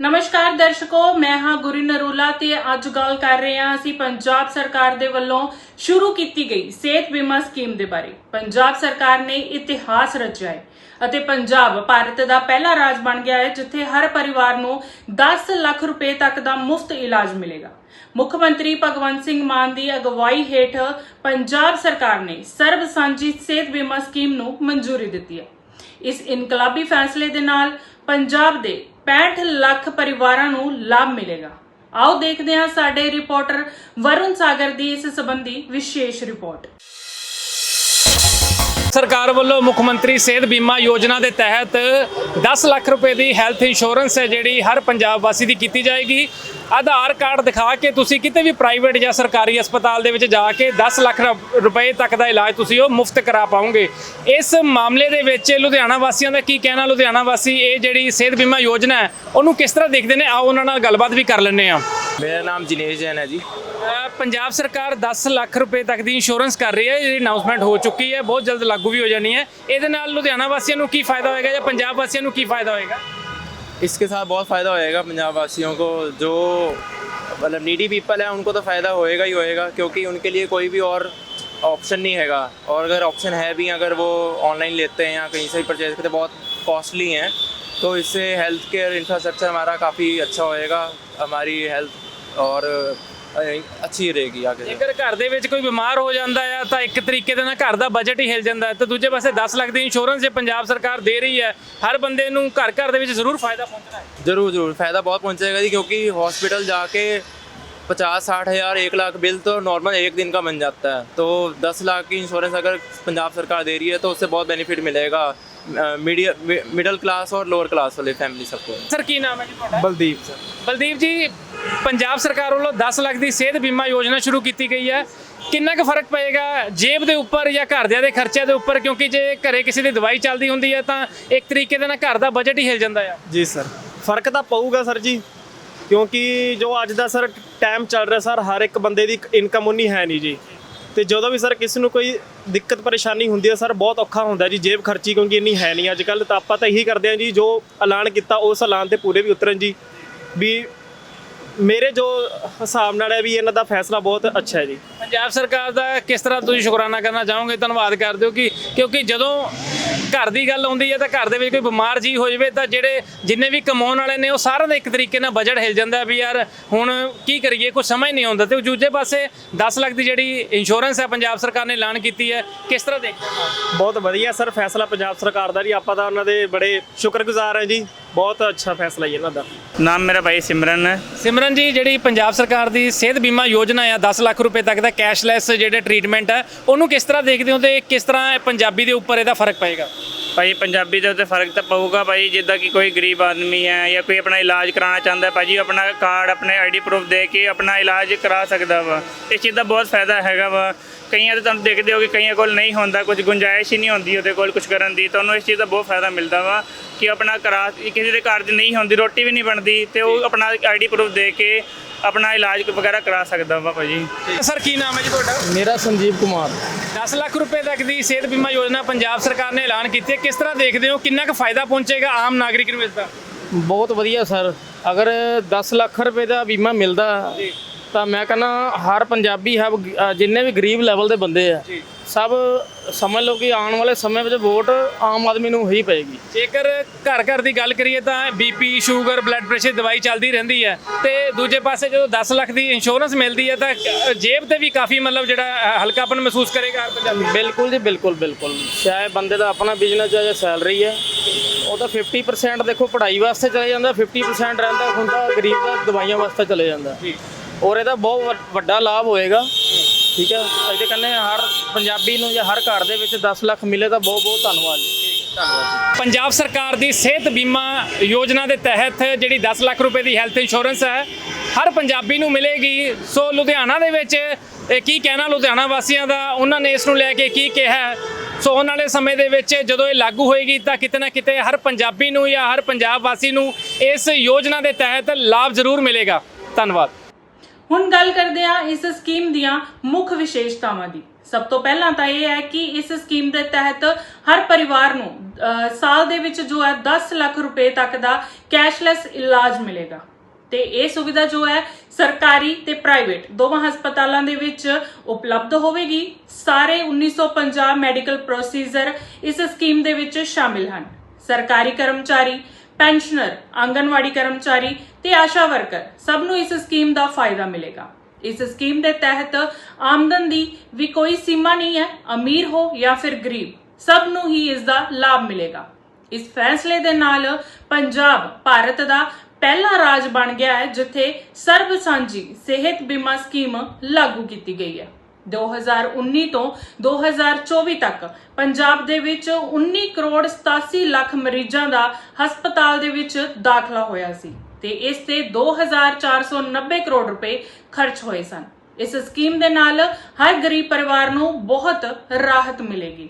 ਨਮਸਕਾਰ ਦਰਸ਼ਕੋ, ਮੈਂ ਹਾਂ ਗੁਰੀ ਨਰੂਲਾ ਤੇ ਅੱਜ ਗੱਲ ਕਰ ਰਹੇ ਹਾਂ ਅਸੀਂ ਪੰਜਾਬ ਸਰਕਾਰ ਦੇ ਵੱਲੋਂ ਸ਼ੁਰੂ ਕੀਤੀ ਗਈ ਸਿਹਤ ਬੀਮਾ ਸਕੀਮ ਦੇ ਬਾਰੇ। ਪੰਜਾਬ ਸਰਕਾਰ ਨੇ ਇਤਿਹਾਸ ਰਚਿਆ ਹੈ ਅਤੇ ਪੰਜਾਬ ਭਾਰਤ ਦਾ ਪਹਿਲਾ ਰਾਜ ਬਣ ਗਿਆ ਹੈ, ਜਿੱਥੇ ਹਰ ਪਰਿਵਾਰ ਨੂੰ 10 ਲੱਖ ਰੁਪਏ ਤੱਕ ਦਾ ਮੁਫਤ ਇਲਾਜ ਮਿਲੇਗਾ। ਮੁੱਖ ਮੰਤਰੀ ਭਗਵੰਤ ਸਿੰਘ ਮਾਨ ਦੀ ਅਗਵਾਈ ਹੇਠ ਪੰਜਾਬ ਸਰਕਾਰ ਨੇ ਸਰਬ ਸਾਂਝੀ ਸਿਹਤ ਬੀਮਾ ਸਕੀਮ ਨੂੰ ਮਨਜ਼ੂਰੀ ਦਿੱਤੀ ਹੈ। ਇਸ ਇਨਕਲਾਬੀ ਫੈਸਲੇ ਦੇ ਨਾਲ ਪੰਜਾਬ ਦੇ 65 ਲੱਖ ਪਰਿਵਾਰਾਂ ਨੂੰ ਲਾਭ ਮਿਲੇਗਾ। ਆਓ ਦੇਖਦੇ ਹਾਂ ਸਾਡੇ ਰਿਪੋਰਟਰ ਵਰੁਣ ਸਾਗਰ ਦੀ ਇਸ ਸੰਬੰਧੀ ਵਿਸ਼ੇਸ਼ ਰਿਪੋਰਟ। ਸਰਕਾਰ ਵੱਲੋਂ ਮੁੱਖ ਮੰਤਰੀ ਸਿਹਤ ਬੀਮਾ ਯੋਜਨਾ ਦੇ ਤਹਿਤ 10 ਲੱਖ ਰੁਪਏ ਦੀ ਹੈਲਥ ਇੰਸ਼ੋਰੈਂਸ ਹੈ ਜਿਹੜੀ ਹਰ ਪੰਜਾਬ ਵਾਸੀ ਦੀ ਕੀਤੀ ਜਾਏਗੀ। ਆਧਾਰ ਕਾਰਡ ਦਿਖਾ ਕੇ ਤੁਸੀਂ ਕਿਤੇ ਵੀ ਪ੍ਰਾਈਵੇਟ ਜਾਂ ਸਰਕਾਰੀ ਹਸਪਤਾਲ ਦੇ ਵਿੱਚ ਜਾ ਕੇ 10 ਲੱਖ ਰ- ਰੁਪਏ ਤੱਕ ਦਾ ਇਲਾਜ ਤੁਸੀਂ ਉਹ ਮੁਫਤ ਕਰਾ ਪਾਓਗੇ। ਇਸ ਮਾਮਲੇ ਦੇ ਵਿੱਚ ਲੁਧਿਆਣਾ ਵਾਸੀਆਂ ਦਾ ਕੀ ਕਹਿਣਾ? ਲੁਧਿਆਣਾ ਵਾਸੀ, ਇਹ ਜਿਹੜੀ ਸਿਹਤ ਬੀਮਾ ਯੋਜਨਾ ਹੈ, ਉਹਨੂੰ ਕਿਸ ਤਰ੍ਹਾਂ ਦੇਖਦੇ ਨੇ? ਆਓ ਉਹਨਾਂ ਨਾਲ ਗੱਲਬਾਤ ਵੀ ਕਰ ਲੈਂਦੇ ਹਾਂ। ਮੇਰਾ ਨਾਮ ਜਿਨੇਸ਼ ਜੈਨ ਹੈ ਜੀ। ਪੰਜਾਬ ਸਰਕਾਰ 10 ਲੱਖ ਰੁਪਏ ਤੱਕ ਦੀ ਇੰਸ਼ੋਰੈਂਸ ਕਰ ਰਹੀ ਹੈ ਜਿਹੜੀ ਅਨਾਉਂਸਮੈਂਟ ਹੋ ਚੁੱਕੀ ਹੈ ਬਹੁਤ ਜਲਦ ਲਾਗੂ ਵੀ ਹੋ ਜਾਣੀ ਹੈ ਇਹਦੇ ਨਾਲ ਲੁਧਿਆਣਾ ਵਾਸੀਆਂ ਨੂੰ ਕੀ ਫਾਇਦਾ ਹੋਏਗਾ ਜਾਂ ਪੰਜਾਬ ਵਾਸੀਆਂ ਨੂੰ ਕੀ ਫਾਇਦਾ ਹੋਏਗਾ इसके साथ बहुत फ़ायदा होएगा पंजाब वासियों को जो मतलब नीडी पीपल है उनको तो फ़ायदा होएगा ही होएगा क्योंकि उनके लिए कोई भी और ऑप्शन नहीं हैगा और अगर ऑप्शन है भी अगर वो ऑनलाइन लेते हैं या कहीं से भी परचेज करते हैं बहुत कॉस्टली हैं तो इससे हेल्थ केयर इंफ्रास्ट्रक्चर हमारा काफ़ी अच्छा होएगा हमारी हेल्थ और अ, अच्छी रहेगी आगे से ਜੇਕਰ ਘਰ ਦੇ ਵਿੱਚ ਕੋਈ ਬਿਮਾਰ ਹੋ ਜਾਂਦਾ ਹੈ ਤਾਂ ਇੱਕ ਤਰੀਕੇ ਦੇ ਨਾਲ ਘਰ ਦਾ ਬਜਟ ਹੀ ਹਿਲ ਜਾਂਦਾ ਹੈ ਤੇ ਦੂਜੇ ਪਾਸੇ 10 ਲੱਖ ਦੀ ਇੰਸ਼ੋਰੈਂਸ ਜੇ ਪੰਜਾਬ ਸਰਕਾਰ ਦੇ ਰਹੀ ਹੈ ਹਰ ਬੰਦੇ ਨੂੰ ਘਰ ਘਰ ਦੇ ਵਿੱਚ ਜ਼ਰੂਰ ਫਾਇਦਾ ਪਹੁੰਚਣਾ ਹੈ ज़रूर ज़रूर फ़ायदा बहुत पहुंचेगा जी क्योंकि हॉस्पिटल जाके पचास साठ हज़ार एक लाख बिल तो नॉर्मल एक दिन का बन जाता है तो दस लाख की इंश्योरेंस अगर पंजाब सरकार दे रही है तो उससे बहुत बेनिफिट मिलेगा ਮਿਡਲ ਕਲਾਸ ਔਰ ਲੋਅਰ ਕਲਾਸ ਵਾਲੇ ਫੈਮਿਲੀ ਸਭ ਕੋਲ ਸਰ ਕੀ ਨਾਮ ਹੈ ਜੀ ਤੁਹਾਡਾ? ਬਲਦੀਪ ਸਰ। ਬਲਦੀਪ ਜੀ ਪੰਜਾਬ ਸਰਕਾਰ ਵੱਲੋਂ 10 ਲੱਖ ਦੀ ਸਿਹਤ ਬੀਮਾ ਯੋਜਨਾ ਸ਼ੁਰੂ ਕੀਤੀ ਗਈ ਹੈ। ਕਿੰਨਾ ਕੁ ਫ਼ਰਕ ਪਏਗਾ ਜੇਬ ਦੇ ਉੱਪਰ ਜਾਂ ਘਰਦਿਆਂ ਦੇ ਖਰਚਿਆਂ ਦੇ ਉੱਪਰ? ਕਿਉਂਕਿ ਜੇ ਘਰੇ ਕਿਸੇ ਦੀ ਦਵਾਈ ਚੱਲਦੀ ਹੁੰਦੀ ਹੈ ਤਾਂ ਇੱਕ ਤਰੀਕੇ ਦੇ ਨਾਲ ਘਰ ਦਾ ਬਜਟ ਹੀ ਹਿਲ ਜਾਂਦਾ ਆ। ਜੀ ਸਰ। ਫ਼ਰਕ ਤਾਂ ਪਊਗਾ ਸਰ ਜੀ ਕਿਉਂਕਿ ਜੋ ਅੱਜ ਦਾ ਸਰ ਟਾਈਮ ਚੱਲ ਰਿਹਾ ਸਰ ਹਰ ਇੱਕ ਬੰਦੇ ਦੀ ਇਨਕਮ ਉਨੀ ਹੈ ਨਹੀਂ ਜੀ। ਤੇ ਜਦੋਂ ਵੀ ਸਰ ਕਿਸੇ ਨੂੰ ਕੋਈ ਦਿੱਕਤ ਪਰੇਸ਼ਾਨੀ ਹੁੰਦੀ ਹੈ, ਸਰ ਬਹੁਤ ਔਖਾ ਹੁੰਦਾ ਜੀ, ਜੇਬ ਖਰਚੀ ਕਿਉਂਕਿ ਇੰਨੀ ਹੈ ਨਹੀਂ। ਅੱਜ ਕੱਲ ਤਾਂ ਆਪਾਂ ਤਾਂ ਇਹੀ ਕਰਦੇ ਹਾਂ ਜੀ, ਜੋ ਐਲਾਨ ਕੀਤਾ ਉਸ ਐਲਾਨ ਤੇ ਪੂਰੇ ਵੀ ਉਤਰਨ ਜੀ। ਵੀ ਮੇਰੇ ਜੋ ਹਿਸਾਬ ਨਾਲ ਹੈ ਵੀ ਇਹਨਾਂ ਦਾ ਫੈਸਲਾ ਬਹੁਤ ਅੱਛਾ ਹੈ ਜੀ। ਪੰਜਾਬ ਸਰਕਾਰ ਦਾ ਕਿਸ ਤਰ੍ਹਾਂ ਤੁਸੀਂ ਸ਼ੁਕਰਾਨਾ ਕਰਨਾ ਚਾਹੋਗੇ? ਧੰਨਵਾਦ ਕਰਦੇ ਹੋ ਕਿ ਕਿਉਂਕਿ ਜਦੋਂ ਘਰ ਦੀ ਗੱਲ ਆਉਂਦੀ ਹੈ ਤਾਂ ਘਰ ਦੇ ਵਿੱਚ ਕੋਈ ਬਿਮਾਰ ਜੀ ਹੋ ਜਾਵੇ ਤਾਂ ਜਿਹੜੇ ਜਿੰਨੇ ਵੀ ਕਮਾਉਣ ਵਾਲੇ ਨੇ ਉਹ ਸਾਰਿਆਂ ਦਾ ਇੱਕ ਤਰੀਕੇ ਨਾਲ ਬਜਟ ਹਿਲ ਜਾਂਦਾ ਵੀ ਯਾਰ ਹੁਣ ਕੀ ਕਰੀਏ ਕੁਝ ਸਮਝ ਨਹੀਂ ਆਉਂਦਾ ਤੇ ਦੂਜੇ ਪਾਸੇ 10 ਲੱਖ ਦੀ ਜਿਹੜੀ ਇੰਸ਼ੋਰੈਂਸ ਹੈ ਪੰਜਾਬ ਸਰਕਾਰ ਨੇ ਐਲਾਨ ਕੀਤੀ ਹੈ, ਕਿਸ ਤਰ੍ਹਾਂ ਦੇਖਦੇ ਹੋ? ਬਹੁਤ ਵਧੀਆ ਸਰ, ਫੈਸਲਾ ਪੰਜਾਬ ਸਰਕਾਰ ਦਾ ਜੀ, ਆਪਾਂ ਤਾਂ ਉਹਨਾਂ ਦੇ ਬੜੇ ਸ਼ੁਕਰਗੁਜ਼ਾਰ ਹਾਂ ਜੀ। ਬਹੁਤ ਅੱਛਾ ਫੈਸਲਾ ਜੀ ਇਹਨਾਂ ਦਾ। ਨਾਮ ਮੇਰਾ ਭਾਈ ਸਿਮਰਨ ਹੈ। ਸਿਮਰਨ ਜੀ ਜਿਹੜੀ ਪੰਜਾਬ ਸਰਕਾਰ ਦੀ ਸਿਹਤ ਬੀਮਾ ਯੋਜਨਾ ਆ 10 ਲੱਖ ਰੁਪਏ ਤੱਕ ਦਾ ਕੈਸ਼ਲੈਸ ਜਿਹੜੇ ਟ੍ਰੀਟਮੈਂਟ ਹੈ ਉਹਨੂੰ ਕਿਸ ਤਰ੍ਹਾਂ ਦੇਖਦੇ ਹੋ ਤੇ ਕਿਸ ਤਰ੍ਹਾਂ ਪੰਜਾਬੀ ਦੇ ਉੱਪਰ ਇਹਦਾ ਫ਼ਰਕ ਪਏਗਾ? ਭਾਈ ਪੰਜਾਬੀ ਦੇ ਉੱਤੇ ਫ਼ਰਕ ਤਾਂ ਪਊਗਾ ਭਾਈ ਜਿੱਦਾਂ ਕਿ ਕੋਈ ਗਰੀਬ ਆਦਮੀ ਹੈ ਜਾਂ ਕੋਈ ਆਪਣਾ ਇਲਾਜ ਕਰਾਉਣਾ ਚਾਹੁੰਦਾ ਹੈ ਭਾਜੀ ਉਹ ਆਪਣਾ ਕਾਰਡ ਆਪਣੇ ਆਈਡੀ ਪ੍ਰੂਫ ਦੇ ਕੇ ਆਪਣਾ ਇਲਾਜ ਕਰਾ ਸਕਦਾ ਵਾ। ਇਸ ਚੀਜ਼ ਦਾ ਬਹੁਤ ਫਾਇਦਾ ਹੈਗਾ ਵਾ। ਕਈਆਂ ਤੇ ਤੁਹਾਨੂੰ ਦੇਖਦੇ ਹੋ ਕਿ ਕਈਆਂ ਕੋਲ ਨਹੀਂ ਹੁੰਦਾ ਕੁਝ ਗੁੰਜਾਇਸ਼ ਹੀ ਨਹੀਂ ਹੁੰਦੀ ਉਹਦੇ ਕੋਲ ਕੁਝ ਕਰਨ ਦੀ ਤੁਹਾਨੂੰ ਇਸ ਚੀਜ਼ ਦਾ ਬਹੁਤ ਫਾਇਦਾ ਮਿਲਦਾ ਵਾ ਕਿ ਆਪਣਾ ਕਰਾ ਕਿਸੇ ਦੇ ਘਰ 'ਚ ਨਹੀਂ ਹੁੰਦੀ ਰੋਟੀ ਵੀ ਨਹੀਂ ਬਣਦੀ ਤੇ ਉਹ ਆਪਣਾ ਆਈਡੀ ਪ੍ਰੂਫ ਦੇ ਕੇ ਆਪਣਾ ਇਲਾਜ ਵਗੈਰਾ ਕਰਾ ਸਕਦਾ ਵਾ ਭਾਜੀ। ਸਰ ਕੀ ਨਾਮ ਹੈ ਜੀ ਤੁਹਾਡਾ? ਮੇਰਾ ਸੰਜੀਵ ਕੁਮਾਰ। 10 ਲੱਖ ਰੁਪਏ ਤੱਕ ਦੀ ਸਿਹਤ ਬੀਮਾ ਯੋਜਨਾ ਪੰਜਾਬ ਸਰਕਾਰ ਨੇ ਐਲਾਨ ਕੀਤੀ ਹੈ। ਕਿਸ ਤਰ੍ਹਾਂ ਦੇਖਦੇ ਹੋ ਕਿੰਨਾ ਕੁ ਫਾਇਦਾ ਪਹੁੰਚੇਗਾ ਆਮ ਨਾਗਰਿਕ ਨੂੰ ਇਸ ਦਾ? ਬਹੁਤ ਵਧੀਆ ਸਰ। ਅਗਰ 10 ਲੱਖ ਰੁਪਏ ਦਾ ਬੀਮਾ ਮਿਲਦਾ ਤਾਂ ਮੈਂ ਕਹਿੰਦਾ ਹਰ ਪੰਜਾਬੀ ਹੈ ਜਿੰਨੇ ਵੀ ਗਰੀਬ ਲੈਵਲ ਦੇ ਬੰਦੇ ਆ ਸਭ ਸਮਝ ਲਓ ਕਿ ਆਉਣ ਵਾਲੇ ਸਮੇਂ ਵਿੱਚ ਵੋਟ ਆਮ ਆਦਮੀ ਨੂੰ ਹੀ ਪਏਗੀ। ਜੇਕਰ ਘਰ ਘਰ ਦੀ ਗੱਲ ਕਰੀਏ ਤਾਂ ਬੀਪੀ ਸ਼ੂਗਰ ਬਲੱਡ ਪ੍ਰੈਸ਼ਰ ਦਵਾਈ ਚੱਲਦੀ ਰਹਿੰਦੀ ਹੈ ਤੇ ਦੂਜੇ ਪਾਸੇ ਜਦੋਂ 10 ਲੱਖ ਦੀ ਇੰਸ਼ੋਰੈਂਸ ਮਿਲਦੀ ਹੈ ਤਾਂ ਜੇਬ ਤੇ ਵੀ ਕਾਫੀ ਮਤਲਬ ਜਿਹੜਾ ਹਲਕਾਪਨ ਮਹਿਸੂਸ ਕਰੇਗਾ ਹਰ ਪੰਜਾਬੀ ਬਿਲਕੁਲ ਜੀ ਬਿਲਕੁਲ ਬਿਲਕੁਲ। ਚਾਹੇ ਬੰਦੇ ਦਾ ਆਪਣਾ ਬਿਜ਼ਨਸ ਹੈ ਜਾਂ ਸੈਲਰੀ ਹੈ ਉਹ ਤਾਂ 50% ਦੇਖੋ ਪੜ੍ਹਾਈ ਵਾਸਤੇ ਚਲੇ ਜਾਂਦਾ 50% ਰਹਿੰਦਾ ਹੁੰਦਾ ਗਰੀਬ ਦਾ ਦਵਾਈਆਂ ਵਾਸਤੇ ਚਲੇ ਜਾਂਦਾ। ਔਰ ਇਹਦਾ ਬਹੁਤ ਵ, ਵੱਡਾ ਲਾਭ ਹੋਏਗਾ। ਠੀਕ ਹੈ ਇਹਦੇ ਕੰਨੇ ਹਰ ਪੰਜਾਬੀ ਨੂੰ ਜਾਂ ਹਰ ਘਰ ਦੇ ਵਿੱਚ 10 ਲੱਖ ਮਿਲੇ ਤਾਂ ਬਹੁਤ ਬਹੁਤ ਧੰਨਵਾਦ ਜੀ। ਪੰਜਾਬ ਸਰਕਾਰ ਦੀ ਸਿਹਤ ਬੀਮਾ ਯੋਜਨਾ ਦੇ ਤਹਿਤ ਜਿਹੜੀ 10 ਲੱਖ ਰੁਪਏ ਦੀ ਹੈਲਥ ਇੰਸ਼ੋਰੈਂਸ ਹੈ, ਹਰ ਪੰਜਾਬੀ ਨੂੰ ਮਿਲੇਗੀ। ਸੋ ਲੁਧਿਆਣਾ ਦੇ ਵਿੱਚ ਇਹ ਕੀ ਕਹਿਣਾ ਲੁਧਿਆਣਾ ਵਾਸੀਆਂ ਦਾ? ਉਹਨਾਂ ਨੇ ਇਸ ਨੂੰ ਲੈ ਕੇ ਕੀ ਕਿਹਾ? ਹੈ? ਸੋ ਆਉਣ ਵਾਲੇ ਸਮੇਂ ਦੇ ਵਿੱਚ ਜਦੋਂ ਇਹ ਲਾਗੂ ਹੋਏਗੀ ਤਾਂ ਕਿਤੇ ਨਾ ਕਿਤੇ ਹਰ ਪੰਜਾਬੀ ਨੂੰ ਜਾਂ ਹਰ ਪੰਜਾਬ ਵਾਸੀ ਨੂੰ ਇਸ ਯੋਜਨਾ ਦੇ ਤਹਿਤ ਲਾਭ ਜ਼ਰੂਰ ਮਿਲੇਗਾ। ਧੰਨਵਾਦ। ਹੁਣ ਗੱਲ ਕਰਦੇ ਹਾਂ ਇਸ ਸਕੀਮ ਦੀਆਂ ਮੁੱਖ ਵਿਸ਼ੇਸ਼ਤਾਵਾਂ ਦੀ। ਸਭ ਤੋਂ ਪਹਿਲਾਂ ਤਾਂ ਇਹ ਹੈ ਕਿ ਇਸ ਸਕੀਮ ਦੇ ਤਹਿਤ ਹਰ ਪਰਿਵਾਰ ਨੂੰ ਸਾਲ ਦੇ ਵਿੱਚ ਜੋ ਹੈ 10 ਲੱਖ ਰੁਪਏ ਤੱਕ ਦਾ ਕੈਸ਼ਲੈਸ ਇਲਾਜ ਮਿਲੇਗਾ। ਤੇ ਇਹ ਸੁਵਿਧਾ ਜੋ ਹੈ ਸਰਕਾਰੀ ਤੇ ਪ੍ਰਾਈਵੇਟ ਦੋਵਾਂ ਹਸਪਤਾਲਾਂ ਦੇ ਵਿੱਚ ਉਪਲਬਧ ਹੋਵੇਗੀ। ਸਾਰੇ 1950 ਮੈਡੀਕਲ ਪ੍ਰੋਸੀਜਰ ਇਸ ਸਕੀਮ ਦੇ ਵਿੱਚ ਸ਼ਾਮਿਲ ਹਨ। ਸਰਕਾਰੀ ਕਰਮਚਾਰੀ ਪੈਨਸ਼ਨਰ, ਆਂਗਨਵਾੜੀ ਕਰਮਚਾਰੀ ਤੇ ਆਸ਼ਾ ਵਰਕਰ ਸਭ ਨੂੰ ਇਸ ਸਕੀਮ ਦਾ ਫਾਇਦਾ ਮਿਲੇਗਾ। ਇਸ ਸਕੀਮ ਦੇ ਤਹਿਤ ਆਮਦਨ ਦੀ ਵੀ ਕੋਈ ਸੀਮਾ ਨਹੀਂ ਹੈ, ਅਮੀਰ ਹੋ ਜਾਂ ਫਿਰ ਗਰੀਬ, ਸਭ ਨੂੰ ਹੀ ਇਸ ਦਾ ਲਾਭ ਮਿਲੇਗਾ। ਇਸ ਫੈਸਲੇ ਦੇ ਨਾਲ ਪੰਜਾਬ, ਭਾਰਤ ਦਾ ਪਹਿਲਾ ਰਾਜ ਬਣ ਗਿਆ ਹੈ, ਜਿੱਥੇ ਸਰਬ ਸਾਂਝੀ ਸਿਹਤ ਬੀਮਾ ਸਕੀਮ ਲਾਗੂ ਕੀਤੀ ਗਈ ਹੈ। 2019 ਤੋਂ 2024 ਤੱਕ ਪੰਜਾਬ ਦੇ ਵਿੱਚ 19 ਕਰੋੜ 87 ਲੱਖ ਮਰੀਜ਼ਾਂ ਦਾ ਹਸਪਤਾਲ ਦੇ ਵਿੱਚ ਦਾਖਲਾ ਹੋਇਆ ਸੀ ਤੇ ਇਸ ਤੇ 2490 ਕਰੋੜ ਰੁਪਏ ਖਰਚ ਹੋਏ ਸਨ। ਇਸ ਸਕੀਮ ਦੇ ਨਾਲ ਹਰ ਗਰੀਬ ਪਰਿਵਾਰ ਨੂੰ ਬਹੁਤ ਰਾਹਤ ਮਿਲੇਗੀ।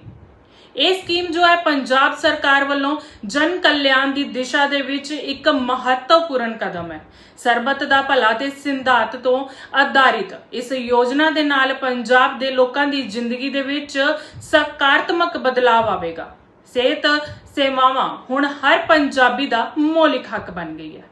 ਇਹ ਸਕੀਮ ਜੋ ਹੈ ਪੰਜਾਬ ਸਰਕਾਰ ਵੱਲੋਂ ਜਨ ਕਲਿਆਣ ਦੀ ਦਿਸ਼ਾ ਦੇ ਵਿੱਚ ਇੱਕ ਮਹੱਤਵਪੂਰਨ ਕਦਮ ਹੈ। ਸਰਬੱਤ ਦਾ ਭਲਾ ਤੇ ਸਿਧਾਂਤ ਤੋਂ ਆਧਾਰਿਤ ਇਸ ਯੋਜਨਾ ਦੇ ਨਾਲ ਪੰਜਾਬ ਦੇ ਲੋਕਾਂ ਦੀ ਜ਼ਿੰਦਗੀ ਦੇ ਵਿੱਚ ਸਕਾਰਾਤਮਕ ਬਦਲਾਅ ਆਵੇਗਾ। ਸਿਹਤ ਸੇਵਾਵਾਂ ਹੁਣ ਹਰ ਪੰਜਾਬੀ ਦਾ ਮੌਲਿਕ ਹੱਕ ਬਣ ਗਈ ਹੈ।